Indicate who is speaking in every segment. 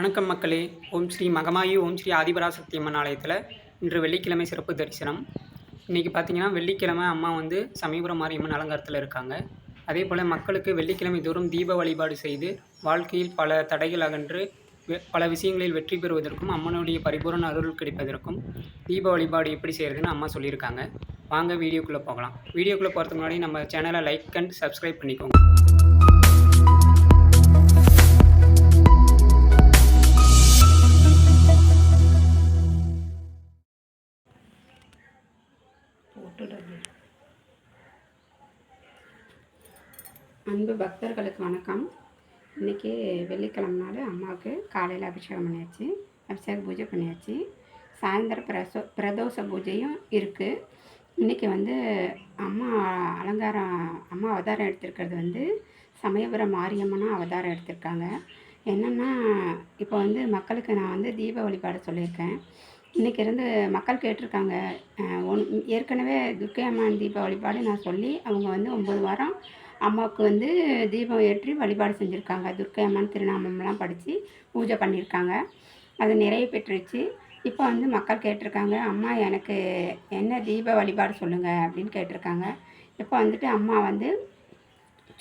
Speaker 1: வணக்கம் மக்களே. ஓம் ஸ்ரீ மகமாயி ஓம் ஸ்ரீ ஆதிபராசக்தி அம்மன் ஆலயத்தில் இன்று வெள்ளிக்கிழமை சிறப்பு தரிசனம். இன்றைக்கி பார்த்தீங்கன்னா வெள்ளிக்கிழமை அம்மா வந்து சமீபுரம் மாரியம்மன் அலங்காரத்தில் இருக்காங்க. அதே போல் மக்களுக்கு வெள்ளிக்கிழமை தோறும் தீப வழிபாடு செய்து வாழ்க்கையில் பல தடைகள் அகன்று பல விஷயங்களில் வெற்றி பெறுவதற்கும் அம்மனுடைய பரிபூரண அருள் கிடைப்பதற்கும் தீப வழிபாடு எப்படி செய்கிறதுன்னு அம்மா சொல்லியிருக்காங்க. வாங்க வீடியோக்குள்ளே போகலாம். வீடியோக்குள்ளே போகிறதுக்கு முன்னாடி நம்ம சேனலை லைக் அண்ட் சப்ஸ்கிரைப் பண்ணிக்கோங்க.
Speaker 2: அன்பு பக்தர்களுக்கு வணக்கம். இன்றைக்கி வெள்ளிக்கிழமனால அம்மாவுக்கு காலையில் அபிஷேகம் பண்ணியாச்சு. அபிஷேக பூஜை பண்ணியாச்சு. சாயந்தரம் பிரசோ பிரதோஷ பூஜையும் இருக்குது இன்றைக்கி வந்து அம்மா அலங்காரம் அம்மா அவதாரம் எடுத்திருக்கிறது வந்து சமயபுரம் மாரியம்மனாக அவதாரம் எடுத்திருக்காங்க. என்னென்னா இப்போ வந்து மக்களுக்கு நான் வந்து தீப வழிபாடு சொல்லியிருக்கேன். இன்றைக்கி இருந்து மக்கள் கேட்டிருக்காங்க. ஒன் ஏற்கனவே துர்க்கை அம்மன் தீப வழிபாடு நான் சொல்லி அவங்க வந்து ஒம்பது வாரம் அம்மாவுக்கு வந்து தீபம் ஏற்றி வழிபாடு செஞ்சுருக்காங்க. துர்க்கை அம்மன் திருநாமம்லாம் படித்து பூஜை பண்ணியிருக்காங்க அது நிறைவு பெற்றுச்சு இப்போ வந்து மக்கள் கேட்டிருக்காங்க அம்மா எனக்கு என்ன தீப வழிபாடு சொல்லுங்கள் அப்படின்னு கேட்டிருக்காங்க. இப்போ வந்துட்டு அம்மா வந்து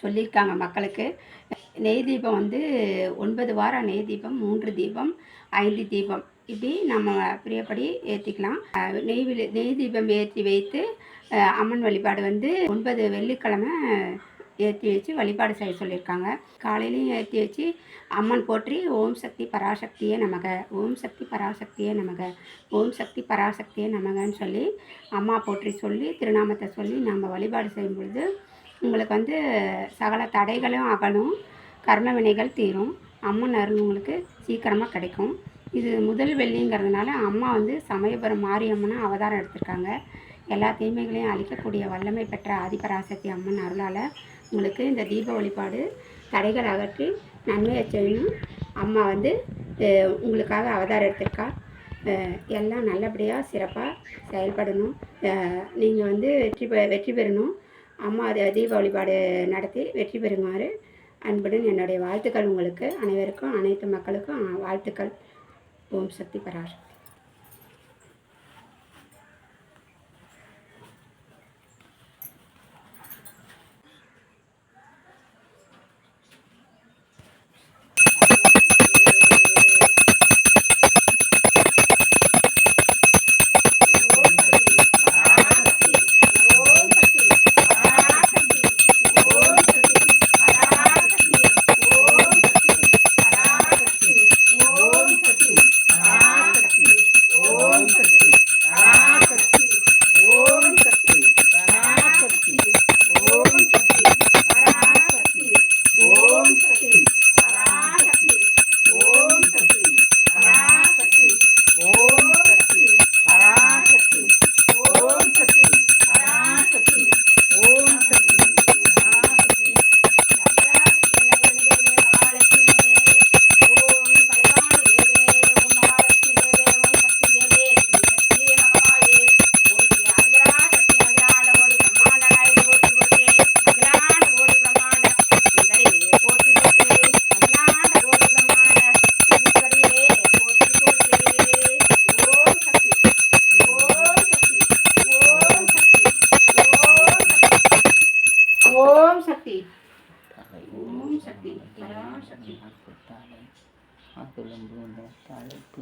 Speaker 2: சொல்லியிருக்காங்க மக்களுக்கு நெய் தீபம் வந்து ஒன்பது வாரம் நெய் தீபம் மூன்று தீபம் ஐந்து தீபம். இப்படி நம்ம பிரியப்படி ஏற்றிக்கலாம் நெய் நெய் தீபம் ஏற்றி வைத்து அம்மன் வழிபாடு வந்து ஒன்பது வெள்ளிக்கிழமை ஏற்றி வச்சு வழிபாடு செய்ய சொல்லியிருக்காங்க. காலையிலையும் ஏற்றி வச்சு அம்மன் போற்றி ஓம் சக்தி பராசக்தியே நமக ஓம் சக்தி பராசக்தியே நமக ஓம் சக்தி பராசக்தியே நமகன்னு சொல்லி அம்மா போற்றி சொல்லி திருநாமத்தை சொல்லி நம்ம வழிபாடு செய்யும் பொழுது உங்களுக்கு வந்து சகல தடைகளும் அகலும் கர்ம வினைகள் தீரும். அம்மன் அருள் உங்களுக்கு சீக்கிரமாக கிடைக்கும். இது முதல் வெள்ளிங்கிறதுனால அம்மா வந்து சமயபுரம் மாரியம்மனை அவதாரம் எடுத்திருக்காங்க. எல்லா தீமைகளையும் அழிக்கக்கூடிய வல்லமை பெற்ற ஆதிபராசக்தி அம்மன் அருளால் உங்களுக்கு இந்த தீப வழிபாடு தடைகள் அகற்றி நன்மையை செய்யணும். அம்மா வந்து உங்களுக்காக அவதாரம் எடுத்திருக்கா. எல்லாம் நல்லபடியாக சிறப்பாக செயல்படணும். நீங்கள் வந்து வெற்றி பெ வெற்றி பெறணும். அம்மா தீப வழிபாடு நடத்தி வெற்றி பெறுமாறு அன்புடன் என்னுடைய வாழ்த்துக்கள் உங்களுக்கு. அனைவருக்கும் அனைத்து மக்களுக்கும் வாழ்த்துக்கள். ஓம் சக்தி பராசக்தி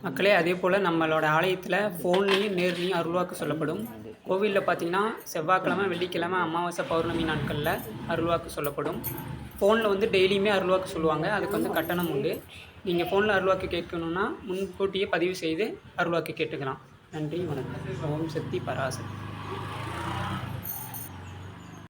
Speaker 1: மக்களே அதே போல் நம்மளோட ஆலயத்தில் ஃபோன்லேயும் நேர்லேயும் அருள்வாக்கு சொல்லப்படும். கோவிலில் பார்த்தீங்கன்னா செவ்வாய்க்கிழமை வெள்ளிக்கிழமை அமாவாசை பௌர்ணமி நாட்களில் அருள்வாக்கு சொல்லப்படும். ஃபோனில் வந்து டெய்லியுமே அருள்வாக்கு சொல்லுவாங்க. அதுக்கு வந்து கட்டணம் உண்டு. நீங்கள் ஃபோனில் அருள்வாக்கு கேட்கணுன்னா முன்கூட்டியே பதிவு செய்து அருள்வாக்கு கேட்டுக்கலாம். நன்றி வணக்கம். ஓம் சக்தி பராசக்தி.